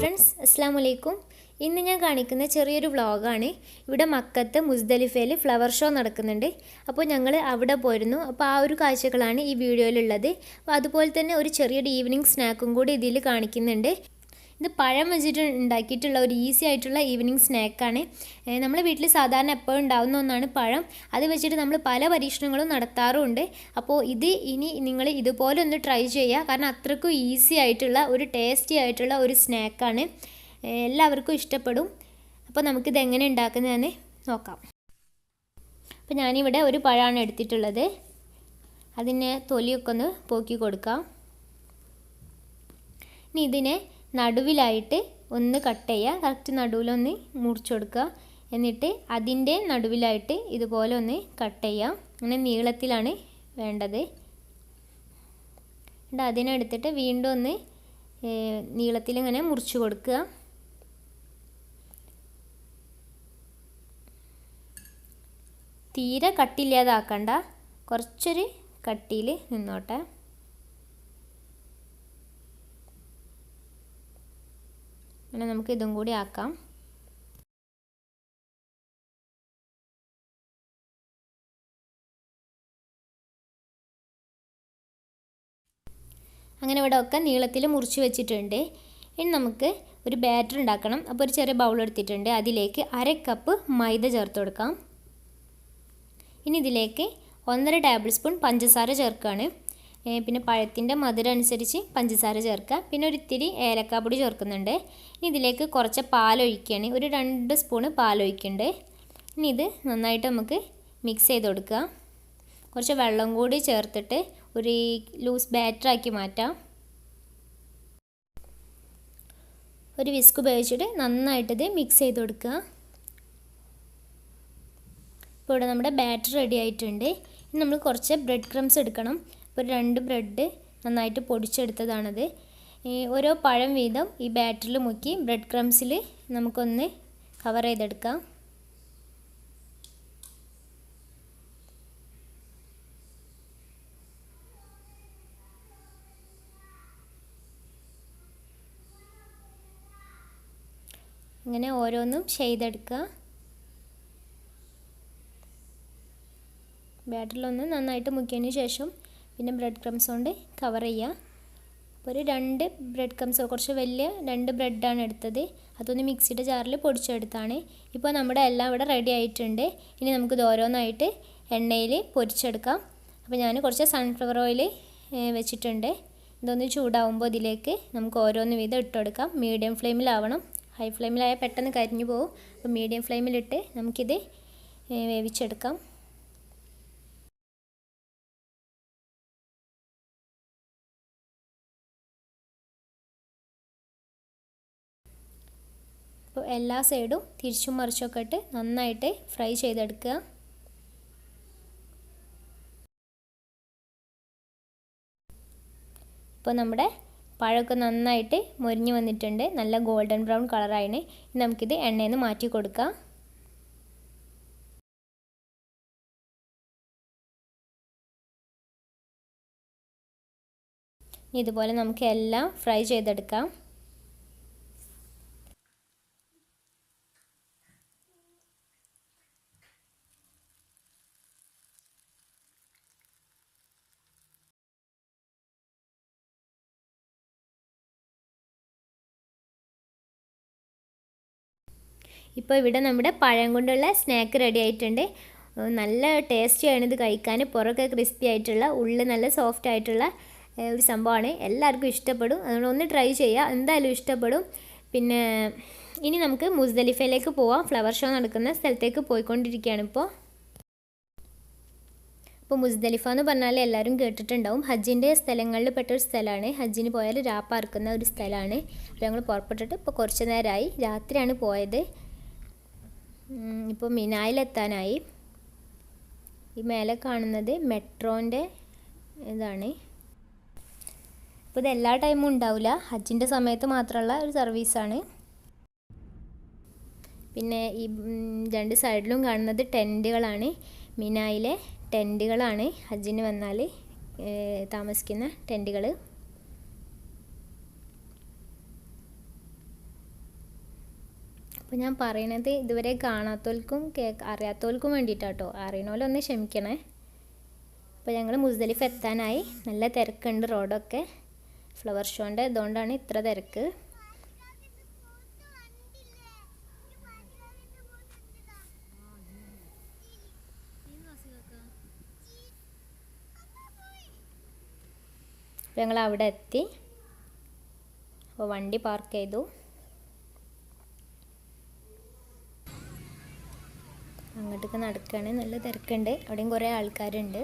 Friends അസ്സാം വലൈക്കും ഇന്ന് ഞാൻ കാണിക്കുന്ന ചെറിയൊരു വ്ളോഗാണ്. ഇവിടെ മക്കത്ത് മുസ്ദലിഫയിൽ ഫ്ലവർ ഷോ നടക്കുന്നുണ്ട്. അപ്പോൾ ഞങ്ങൾ അവിടെ പോയിരുന്നു. അപ്പോൾ ആ ഒരു കാഴ്ചകളാണ് ഈ വീഡിയോയിലുള്ളത്. അപ്പോൾ അതുപോലെ തന്നെ ഒരു ചെറിയൊരു ഈവനിങ് സ്നാക്കും കൂടി ഇതിൽ കാണിക്കുന്നുണ്ട്. ഇത് പഴം വെച്ചിട്ട് ഉണ്ടാക്കിയിട്ടുള്ള ഒരു ഈസി ആയിട്ടുള്ള ഈവനിങ് സ്നാക്കാണ്. നമ്മൾ വീട്ടിൽ സാധാരണ എപ്പോഴും ഉണ്ടാകുന്ന ഒന്നാണ് പഴം. അത് വെച്ചിട്ട് നമ്മൾ പല പരീക്ഷണങ്ങളും നടത്താറുമുണ്ട് അപ്പോൾ ഇത് ഇനി നിങ്ങൾ ഇതുപോലെ ഒന്ന് ട്രൈ ചെയ്യുക കാരണം അത്രക്കും ഈസി ആയിട്ടുള്ള ഒരു ടേസ്റ്റി ആയിട്ടുള്ള ഒരു സ്നാക്കാണ്. എല്ലാവർക്കും ഇഷ്ടപ്പെടും. അപ്പോൾ നമുക്കിത് എങ്ങനെ ഉണ്ടാക്കുന്നതെന്ന് നോക്കാം. അപ്പോൾ ഞാനിവിടെ ഒരു പഴമാണ് എടുത്തിട്ടുള്ളത്. അതിനെ തൊലിയൊക്കെ ഒന്ന് പോക്കി കൊടുക്കാം. ഇനി ഇതിനെ നടുവിലായിട്ട് ഒന്ന് കട്ട് ചെയ്യുക. കറക്റ്റ് നടുവിലൊന്ന് മുറിച്ചു കൊടുക്കുക. എന്നിട്ട് അതിന്റെ നടുവിലായിട്ട് ഇതുപോലെ ഒന്ന് കട്ട് ചെയ്യാം അങ്ങനെ നീളത്തിലാണ് വേണ്ടത്. എന്നിട്ട് അതിനെടുത്തിട്ട് വീണ്ടും ഒന്ന് നീളത്തിൽ ഇങ്ങനെ മുറിച്ച് കൊടുക്കുക. തീരെ കട്ടില്ലാതാക്കണ്ട കുറച്ചൊരു കട്ടിയിൽ നിന്നോട്ടെ. അങ്ങനെ നമുക്ക് ഇതും കൂടി ആക്കാം. അങ്ങനെ ഇവിടെ ഒക്കെ നീളത്തിൽ മുറിച്ച് വെച്ചിട്ടുണ്ട്. ഇനി നമുക്ക് ഒരു ബാറ്റർ ഉണ്ടാക്കണം. അപ്പോൾ ഒരു ചെറിയ ബൗൾ എടുത്തിട്ടുണ്ട്. അതിലേക്ക് അര കപ്പ് മൈദ ചേർത്ത് കൊടുക്കാം. ഇനി ഇതിലേക്ക് ഒന്നര ടേബിൾ സ്പൂൺ പഞ്ചസാര ചേർക്കുകയാണ് പിന്നെ പഴത്തിന്റെ മധുരം അനുസരിച്ച് പഞ്ചസാര ചേർക്കുക. പിന്നെ ഒരിത്തിരി ഏലക്കാപ്പൊടി ചേർക്കുന്നുണ്ട്. ഇനി ഇതിലേക്ക് കുറച്ച് പാലൊഴിക്കുകയാണ്. ഒരു രണ്ട് സ്പൂണ് പാലൊഴിക്കുന്നുണ്ട്. ഇനി ഇത് നന്നായിട്ട് നമുക്ക് മിക്സ് ചെയ്ത് കൊടുക്കുക. കുറച്ച് വെള്ളം കൂടി ചേർത്തിട്ട് ഒരു ലൂസ് ബാറ്ററാക്കി മാറ്റാം. ഒരു വിസ്ക് ഉപയോഗിച്ചിട്ട് നന്നായിട്ടിത് മിക്സ് ചെയ്ത് കൊടുക്കുക. ഇപ്പോൾ ഇവിടെ നമ്മുടെ ബാറ്റർ റെഡി ആയിട്ടുണ്ട്. ഇനി നമ്മൾ കുറച്ച് ബ്രെഡ് ക്രംസ് എടുക്കണം. ഇപ്പോൾ രണ്ട് ബ്രെഡ് നന്നായിട്ട് പൊടിച്ചെടുത്തതാണത്. ഓരോ പഴം വീതം ഈ ബാറ്ററിൽ മുക്കി ബ്രെഡ് ക്രംസിൽ നമുക്കൊന്ന് കവർ ചെയ്തെടുക്കാം. ഇങ്ങനെ ഓരോന്നും ചെയ്തെടുക്കുക. ബാറ്ററിലൊന്ന് നന്നായിട്ട് മുക്കിയതിന് ശേഷം പിന്നെ ബ്രെഡ് ക്രംസ് കൊണ്ട് കവർ ചെയ്യുക അപ്പോൾ ഒരു രണ്ട് ബ്രെഡ് ക്രംസ് കുറച്ച് വലിയ രണ്ട് ബ്രെഡാണ് എടുത്തത്. അതൊന്ന് മിക്സിയുടെ ജാറിൽ പൊടിച്ചെടുത്താണ്. ഇപ്പോൾ നമ്മുടെ എല്ലാം ഇവിടെ റെഡി ആയിട്ടുണ്ട്. ഇനി നമുക്കിത് ഓരോന്നായിട്ട് എണ്ണയിൽ പൊരിച്ചെടുക്കാം. അപ്പോൾ ഞാൻ കുറച്ച് സൺഫ്ലവർ ഓയിൽ വെച്ചിട്ടുണ്ട്. ഇതൊന്ന് ചൂടാവുമ്പോൾ ഇതിലേക്ക് നമുക്ക് ഓരോന്ന് വീതം ഇട്ടെടുക്കാം. മീഡിയം ഫ്ലെയിമിലാവണം ഹൈ ഫ്ലെയിമിലായാൽ പെട്ടെന്ന് കരിഞ്ഞു പോകും. അപ്പോൾ മീഡിയം ഫ്ലെയിമിലിട്ട് നമുക്കിത് വേവിച്ചെടുക്കാം. എല്ലാ സൈഡും തിരിച്ചും മറിച്ചൊക്കെ ഇട്ട് നന്നായിട്ട് ഫ്രൈ ചെയ്തെടുക്കുക. ഇപ്പോൾ നമ്മുടെ പഴമൊക്കെ നന്നായിട്ട് മൊരിഞ്ഞ് വന്നിട്ടുണ്ട്. നല്ല ഗോൾഡൻ ബ്രൗൺ കളറായിന്. നമുക്കിത് എണ്ണയിൽ നിന്ന് മാറ്റി കൊടുക്കാം. ഇതുപോലെ നമുക്ക് എല്ലാം ഫ്രൈ ചെയ്തെടുക്കാം. ഇപ്പോൾ ഇവിടെ നമ്മുടെ പഴം കൊണ്ടുള്ള സ്നാക്ക് റെഡി ആയിട്ടുണ്ട് നല്ല ടേസ്റ്റിയാണ് കഴിക്കാൻ പുറമൊക്കെ ക്രിസ്പി ആയിട്ടുള്ള ഉള്ളിൽ നല്ല സോഫ്റ്റ് ആയിട്ടുള്ള ഒരു സംഭവമാണ്. എല്ലാവർക്കും ഇഷ്ടപ്പെടും. അതുകൊണ്ട് ഒന്ന് ട്രൈ ചെയ്യുക എന്തായാലും ഇഷ്ടപ്പെടും. പിന്നെ ഇനി നമുക്ക് മുസ്ദലിഫയിലേക്ക് പോവാം. ഫ്ലവർ ഷോ നടക്കുന്ന സ്ഥലത്തേക്ക് പോയിക്കൊണ്ടിരിക്കുകയാണ് ഇപ്പോൾ ഇപ്പോൾ മുസ്ദലിഫ എന്ന് പറഞ്ഞാൽ എല്ലാവരും കേട്ടിട്ടുണ്ടാവും. ഹജ്ജിന്റെ സ്ഥലങ്ങളിൽ പെട്ട ഒരു സ്ഥലമാണ്. ഹജ്ജിന് പോയാൽ രാപ്പാർക്കുന്ന ഒരു സ്ഥലമാണ്. അപ്പോൾ ഞങ്ങൾ പുറപ്പെട്ടിട്ട് ഇപ്പോൾ കുറച്ച് നേരമായി രാത്രിയാണ് പോയത്. ഇപ്പോൾ മിനായിലെത്താനായി. ഈ മേലെ കാണുന്നത് മെട്രോന്റെ ഇതാണ്. ഇപ്പോൾ ഇത് എല്ലാ ടൈമും ഉണ്ടാവില്ല ഹജ്ജിന്റെ സമയത്ത് മാത്രമുള്ള ഒരു സർവീസാണ്. പിന്നെ ഈ രണ്ട് സൈഡിലും കാണുന്നത് ടെന്റുകളാണ് മിനായിലെ ടെന്റുകളാണ് ഹജ്ജിന് വന്നാൽ താമസിക്കുന്ന ടെന്റുകൾ അപ്പോൾ ഞാൻ പറയണത് ഇതുവരെ കാണാത്തവർക്കും കേക്ക് അറിയാത്തവർക്കും വേണ്ടിയിട്ടാട്ടോ അറിയണോലൊന്ന് ക്ഷമിക്കണേ. അപ്പോൾ ഞങ്ങൾ മുസ്ദലിഫ് എത്താനായി. നല്ല തിരക്കുണ്ട് റോഡൊക്കെ. ഫ്ലവർ ഷോന്റെ ഇതുകൊണ്ടാണ് ഇത്ര തിരക്ക്. ഞങ്ങൾ അവിടെ എത്തി. അപ്പോൾ വണ്ടി പാർക്ക് ചെയ്തു. അങ്ങോട്ടേക്ക് നടക്കുകയാണ് നല്ല തിരക്കുണ്ട്. അവിടെയും കുറേ ആൾക്കാരുണ്ട്.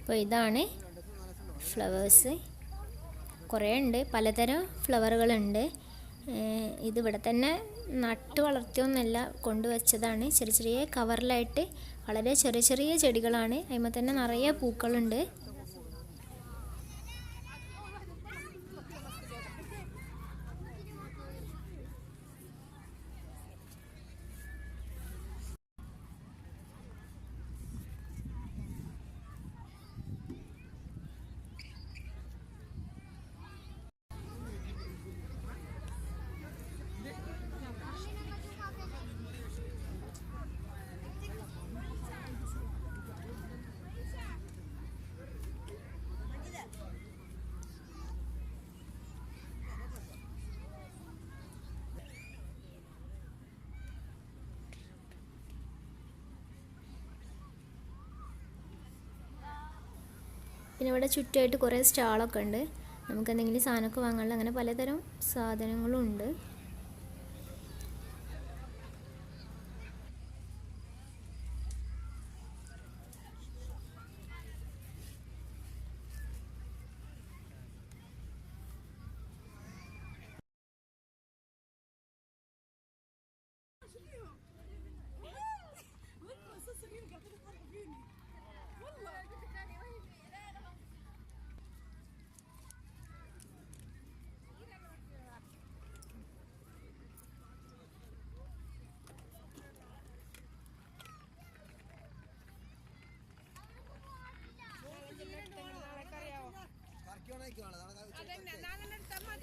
അപ്പോൾ ഇതാണ് ഫ്ലവേഴ്സ്. കുറേ ഉണ്ട് പലതരം ഫ്ലവറുകളുണ്ട്. ഇതിവിടെ തന്നെ നട്ട് വളർത്തിയൊന്നല്ല കൊണ്ടുവച്ചതാണ്. ചെറിയ ചെറിയ കവറിലായിട്ട് വളരെ ചെറിയ ചെറിയ ചെടികളാണ്. അതിന്മേൽ തന്നെ നിറയെ പൂക്കളുണ്ട്. പിന്നെ ഇവിടെ ചുറ്റുമായിട്ട് കുറേ സ്റ്റാളൊക്കെ ഉണ്ട്. നമുക്ക് എന്തെങ്കിലും സാധനമൊക്കെ വാങ്ങാനുള്ള അങ്ങനെ പലതരം സാധനങ്ങളും ഉണ്ട്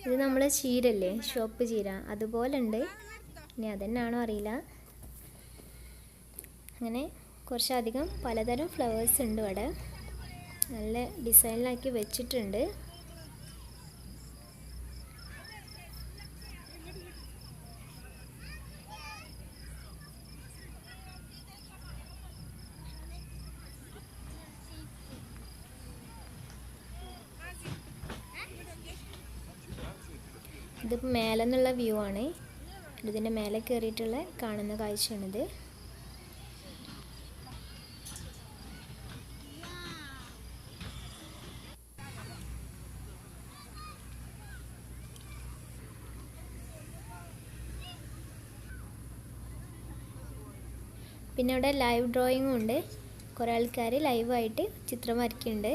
ഇത് നമ്മളെ ചീരല്ലേ ഷോപ്പ് ചീര. അതുപോലെ ഉണ്ട് ഇനി അതെന്നാണോ അറിയില്ല. അങ്ങനെ കുറച്ചധികം പലതരം ഫ്ലവേഴ്സ് ഉണ്ട് ഇവിടെ. നല്ല ഡിസൈനിലാക്കി വെച്ചിട്ടുണ്ട്. ഇതിപ്പോൾ മേലെ നിന്നുള്ള വ്യൂ ആണ് ഇതിന്റെ മേലെ കയറിയിട്ടുള്ള കാണുന്ന കാഴ്ചയാണിത്. പിന്നെ അവിടെ ലൈവ് ഡ്രോയിങ്ങും ഉണ്ട്. കുറേ ആൾക്കാർ ലൈവായിട്ട് ചിത്രം വരയ്ക്കുന്നുണ്ട്.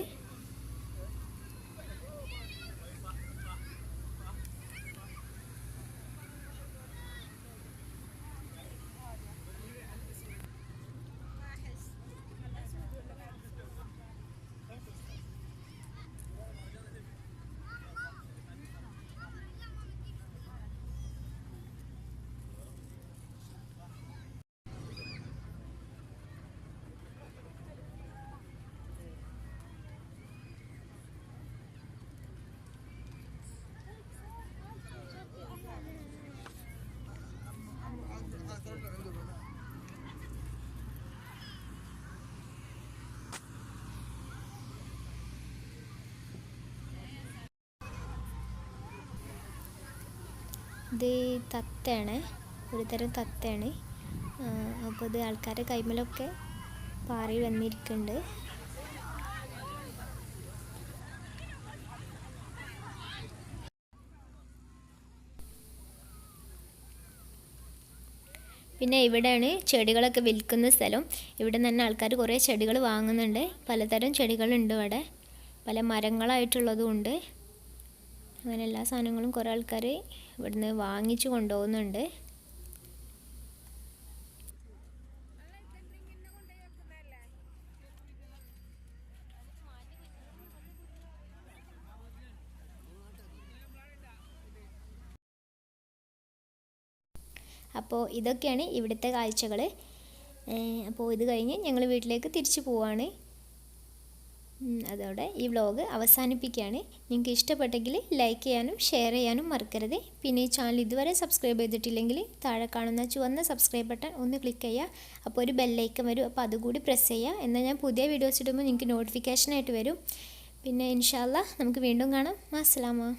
ഇത് തത്തയാണ്. ഒരു തരം തത്തയാണ് അപ്പോൾ ഇത് ആൾക്കാരുടെ കൈമലൊക്കെ പാറി വന്നിരിക്കുന്നുണ്ട് പിന്നെ ഇവിടെയാണ് ചെടികളൊക്കെ വിൽക്കുന്ന സ്ഥലം. ഇവിടെ തന്നെ ആൾക്കാർ കുറേ ചെടികൾ വാങ്ങുന്നുണ്ട്. പലതരം ചെടികളുണ്ട് ഇവിടെ. പല മരങ്ങളായിട്ടുള്ളതും ഉണ്ട്. അങ്ങനെ എല്ലാ സാധനങ്ങളും കുറേ ആൾക്കാർ ഇവിടുന്ന് വാങ്ങിച്ചു കൊണ്ടുപോകുന്നുണ്ട്. അപ്പോൾ ഇതൊക്കെയാണ് ഇവിടുത്തെ കാഴ്ചകൾ അപ്പോൾ ഇത് കഴിഞ്ഞ് ഞങ്ങൾ വീട്ടിലേക്ക് തിരിച്ചു പോവാണ്. അതോടെ ഈ വ്ലോഗ് അവസാനിപ്പിക്കുകയാണ്. നിങ്ങൾക്ക് ഇഷ്ടപ്പെട്ടെങ്കിൽ ലൈക്ക് ചെയ്യാനും ഷെയർ ചെയ്യാനും മറക്കരുത്. പിന്നെ ഈ ചാനൽ ഇതുവരെ സബ്സ്ക്രൈബ് ചെയ്തിട്ടില്ലെങ്കിൽ താഴെ കാണുന്ന ചുവന്ന സബ്സ്ക്രൈബ് ബട്ടൺ ഒന്ന് ക്ലിക്ക് ചെയ്യുക. അപ്പോൾ ഒരു ബെല്ലൈക്കൻ വരും. അപ്പോൾ അതുകൂടി പ്രസ് ചെയ്യുക. എന്നാൽ ഞാൻ പുതിയ വീഡിയോസ് ഇടുമ്പോൾ നിങ്ങൾക്ക് നോട്ടിഫിക്കേഷനായിട്ട് വരും. പിന്നെ ഇൻഷാല്ല നമുക്ക് വീണ്ടും കാണാം. അസ്സലാമ